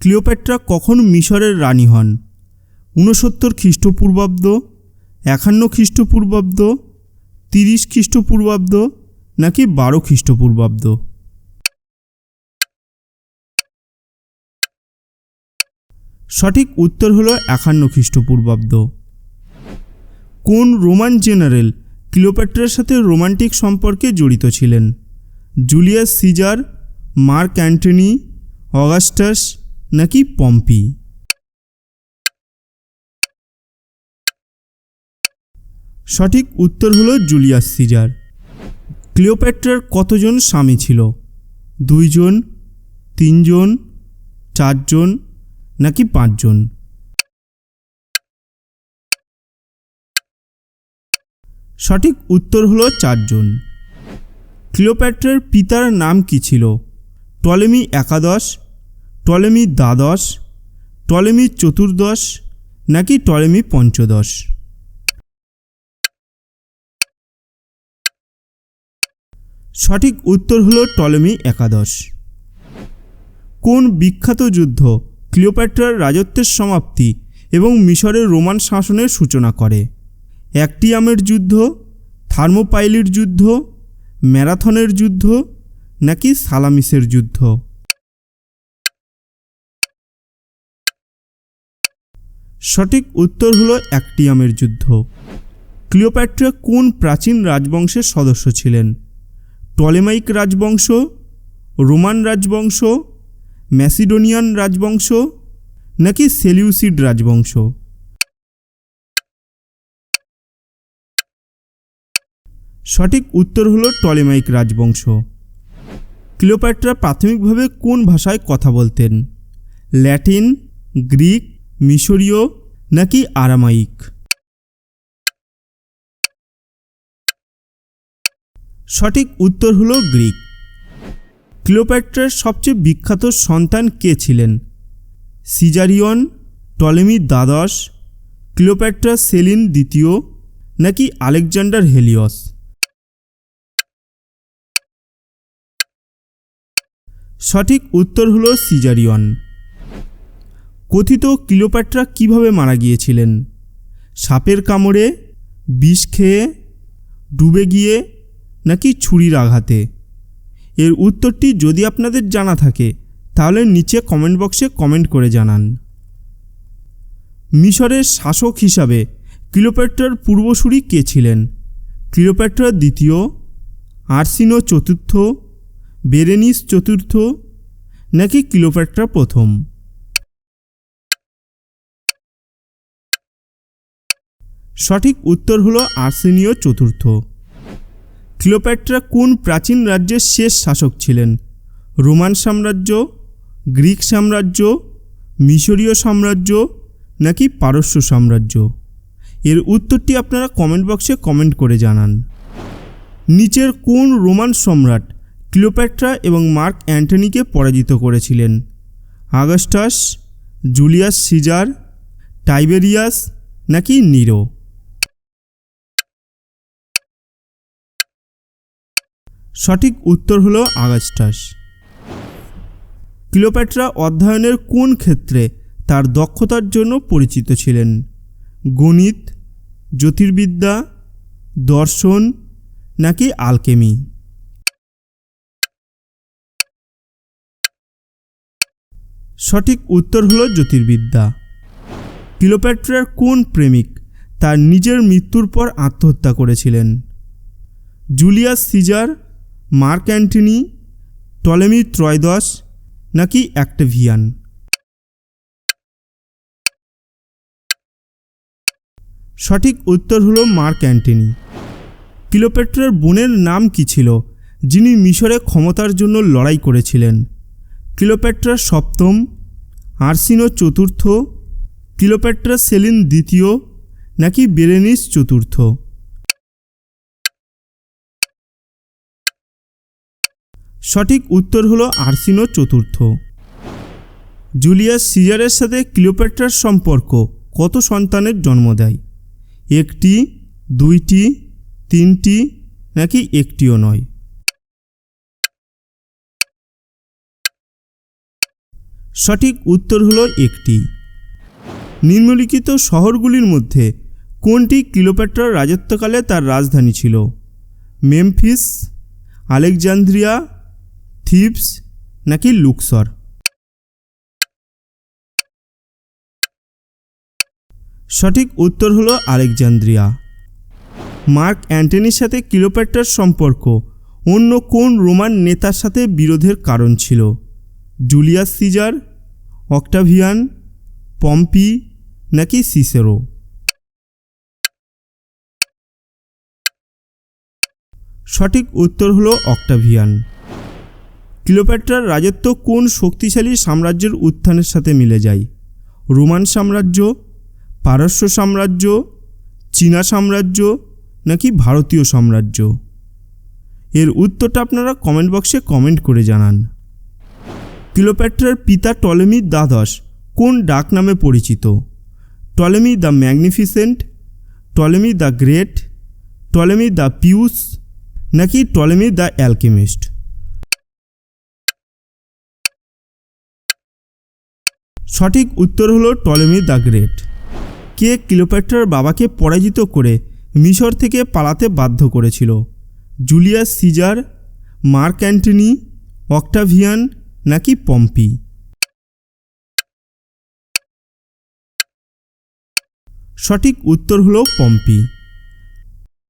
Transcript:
Cleopatra কখন মিশরের রানী হন। ঊনসত্তর খ্রিস্টপূর্বাব্দ, একান্ন খ্রিস্টপূর্বাব্দ, তিরিশ খ্রিস্টপূর্বাব্দ, নাকি বারো খ্রিস্টপূর্বাব্দ? সঠিক উত্তর হলো একান্ন খ্রিস্টপূর্বাব্দ। কোন রোমান জেনারেল ক্লিওপ্যাট্রার সাথে রোমান্টিক সম্পর্কে জড়িত ছিলেন? Julius Caesar, Mark Antony, Augustus নাকি পম্পি? সঠিক উত্তর হলো জুলিয়াস সিজার। ক্লিওপ্যাট্রার কতজন স্বামী ছিল? দুইজন, তিনজন, চারজন, নাকি পাঁচজন? সঠিক উত্তর হলো চারজন। ক্লিওপ্যাট্রার পিতার নাম কি ছিল? টলেমি একাদশ টলেমি দ্বাদশ, টলেমি চতুর্দশ নাকি টলেমি পঞ্চদশ? সঠিক উত্তর হল টলেমি একাদশ। কোন বিখ্যাত যুদ্ধ ক্লিওপ্যাট্রার রাজত্বের সমাপ্তি এবং মিশরের রোমান শাসনের সূচনা করে? অ্যাক্টিয়ামের যুদ্ধ, থার্মোপাইলির যুদ্ধ, ম্যারাথনের যুদ্ধ নাকি সালামিসের যুদ্ধ? সঠিক উত্তর হলো অ্যাক্টিয়ামের যুদ্ধ। ক্লিওপ্যাট্রা কোন প্রাচীন রাজবংশের সদস্য ছিলেন? টলেমাইক রাজবংশ, রোমান রাজবংশ, ম্যাসিডোনিয়ান রাজবংশ, নাকি সেলিউসিড রাজবংশ? সঠিক উত্তর হলো টলেমাইক রাজবংশ। ক্লিওপ্যাট্রা প্রাথমিকভাবে কোন ভাষায় কথা বলতেন? ল্যাটিন, গ্রিক মিশরীয় নাকি আরামাইক? সঠিক উত্তর হল গ্রিক। ক্লিওপ্যাট্রার সবচেয়ে বিখ্যাত সন্তান কে ছিলেন? সিজারিয়ন, টলেমি দ্বাদশ, ক্লিওপ্যাট্রা সেলিন দ্বিতীয়, নাকি আলেকজান্ডার হেলিয়স? সঠিক উত্তর হল সিজারিয়ন। কথিত ক্লিওপ্যাট্রা কীভাবে মারা গিয়েছিলেন? সাপের কামড়ে, বিষ খেয়ে, ডুবে গিয়ে, নাকি ছুরির আঘাতে? এর উত্তরটি যদি আপনাদের জানা থাকে, তাহলে নিচে কমেন্ট বক্সে কমেন্ট করে জানান। মিশরের শাসক হিসাবে ক্লিওপ্যাট্রার পূর্বসূরি কে ছিলেন? ক্লিওপ্যাট্রা দ্বিতীয়, আর্সিনো চতুর্থ, বেরেনিস চতুর্থ, নাকি ক্লিওপ্যাট্রা প্রথম? সঠিক উত্তর হলো আর্সেনীয় চতুর্থ। ক্লিওপ্যাট্রা কোন প্রাচীন রাজ্যের শেষ শাসক ছিলেন? রোমান সাম্রাজ্য, গ্রিক সাম্রাজ্য, মিশরীয় সাম্রাজ্য নাকি পারস্য সাম্রাজ্য? এর উত্তরটি আপনারা কমেন্ট বক্সে কমেন্ট করে জানান। নিচের কোন রোমান সম্রাট ক্লিওপ্যাট্রা এবং মার্ক অ্যান্টনিকে পরাজিত করেছিলেন? আগস্টাস, জুলিয়াস সিজার, টাইবেরিয়াস নাকি নিরো? সঠিক উত্তর হলো আগাস্টাস। ক্লিওপ্যাট্রা অধ্যয়নের কোন ক্ষেত্রে তার দক্ষতার জন্য পরিচিত ছিলেন? গণিত, জ্যোতির্বিদ্যা, দর্শন নাকি আলকেমি? সঠিক উত্তর হলো জ্যোতির্বিদ্যা। ক্লিওপ্যাট্রার কোন প্রেমিক তার নিজের মৃত্যুর পর আত্মহত্যা করেছিলেন? Julius Caesar Mark Antony Ptolemy ত্রয়োদশ, নাকি অ্যাক্টেভিয়ান? সঠিক উত্তর হলো মার্ক অ্যান্টনি। ক্লিওপেট্রার বোনের নাম কি ছিল, যিনি মিশরে ক্ষমতার জন্য লড়াই করেছিলেন? ক্লিওপেট্রা সপ্তম, আর্সিনো চতুর্থ, ক্লিওপেট্রা সেলিন দ্বিতীয়, নাকি বেরেনিস চতুর্থ? সঠিক উত্তর হলো আর্সিনো চতুর্থ। জুলিয়াস সিজারের সাথে ক্লিওপেট্রার সম্পর্ক কত সন্তানের জন্ম দেয়? একটি, দুইটি, তিনটি নাকি একটিও নয়? সঠিক উত্তর হলো একটি। নিম্নলিখিত শহরগুলির মধ্যে কোনটি ক্লিওপেট্রার রাজত্বকালে তার রাজধানী ছিল? মেমফিস, আলেকজান্দ্রিয়া থিপস নাকি লুকসর? সঠিক উত্তর হলো আলেকজান্দ্রিয়া। মার্ক অ্যান্টনির সাথে ক্লিওপেট্রার সম্পর্ক অন্য কোন রোমান নেতার সাথে বিরোধের কারণ ছিল? জুলিয়াস সিজার, অক্টাভিয়ান, পম্পি নাকি সিসেরো? সঠিক উত্তর হলো অক্টাভিয়ান। ক্লিওপেট্রার রাজত্ব কোন শক্তিশালী সাম্রাজ্যের উত্থানের সাথে মিলে যায়? রোমান সাম্রাজ্য, পারস্য সাম্রাজ্য, চীনা সাম্রাজ্য নাকি ভারতীয় সাম্রাজ্য? এর উত্তরটা আপনারা কমেন্ট বক্সে কমেন্ট করে জানান। ক্লিওপেট্রার পিতা টলেমি দ্বাদশ কোন ডাক নামে পরিচিত? Ptolemy the Magnificent, Ptolemy the Great, Ptolemy the Pious নাকি টলেমি দ্য অ্যালকেমিস্ট? সঠিক উত্তর হলো টলেমি দ্য গ্রেট। কে ক্লিওপেট্রার বাবাকে পরাজিত করে মিশর থেকে পালাতে বাধ্য করেছিল? Julius Caesar, Mark Antony, Octavian নাকি পম্পি? সঠিক উত্তর হলো পম্পি।